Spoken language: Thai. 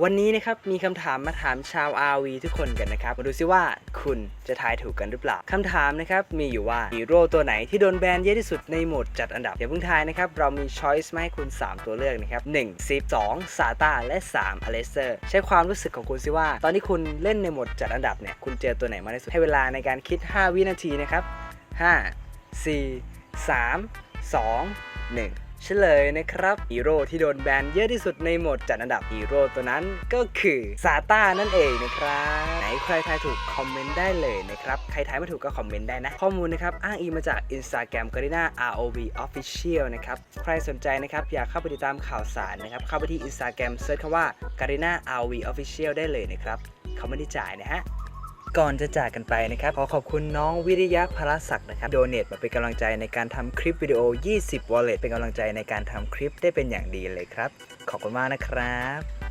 วันนี้นะครับมีคำถามมาถามชาว RV ทุกคนกันนะครับ มาดูซิว่าคุณจะทายถูกกันหรือเปล่าคำถามนะครับมีอยู่ว่าฮีโร่ตัวไหนที่โดนแบนเยอะที่สุดในโหมดจัดอันดับอย่าเพิ่งทายนะครับ เรามีช้อยส์มาให้คุณ 3 ตัวเลือกนะครับ1 12ซาตาและ 3อเลสเตอร์ใช้ความรู้สึกของคุณซิว่า ตอนที่คุณเล่นในโหมดจัดอันดับเนี่ยคุณเจอตัวไหนมาที่สุดให้เวลาในการคิด 5 วินาทีนะครับ 5 4 3 2 1 เฉลยนะครับฮีโร่ที่โดนแบนเยอะที่สุดในโหมดจัดอันดับฮีโร่ตัวนั้นก็คือซาต้านั่นเองนะครับ ไหนใครทายถูกคอมเมนต์ได้เลยนะครับ ใครทายไม่ถูกก็คอมเมนต์ได้นะ ข้อมูลนะครับ อ้างอิงมาจาก Instagram g a r i n a ROV Official นะครับ ใครสนใจนะครับอยากเข้าไปติดตามข่าวสารนะครับ เข้าไปที่ Instagram เซิร์ชคำว่า g a r i n a ROV Official ได้เลยนะครับเขาไม่ได้จ่ายนะฮะ ก่อนจะจากกันไปนะครับ ขอขอบคุณน้องวิริยะพลศักดิ์นะครับโดเนทมาเป็นกำลังใจในการทำคลิปวิดีโอ 20 wallet เป็นกำลังใจในการทำคลิปได้เป็นอย่างดีเลยครับ ขอบคุณมากนะครับ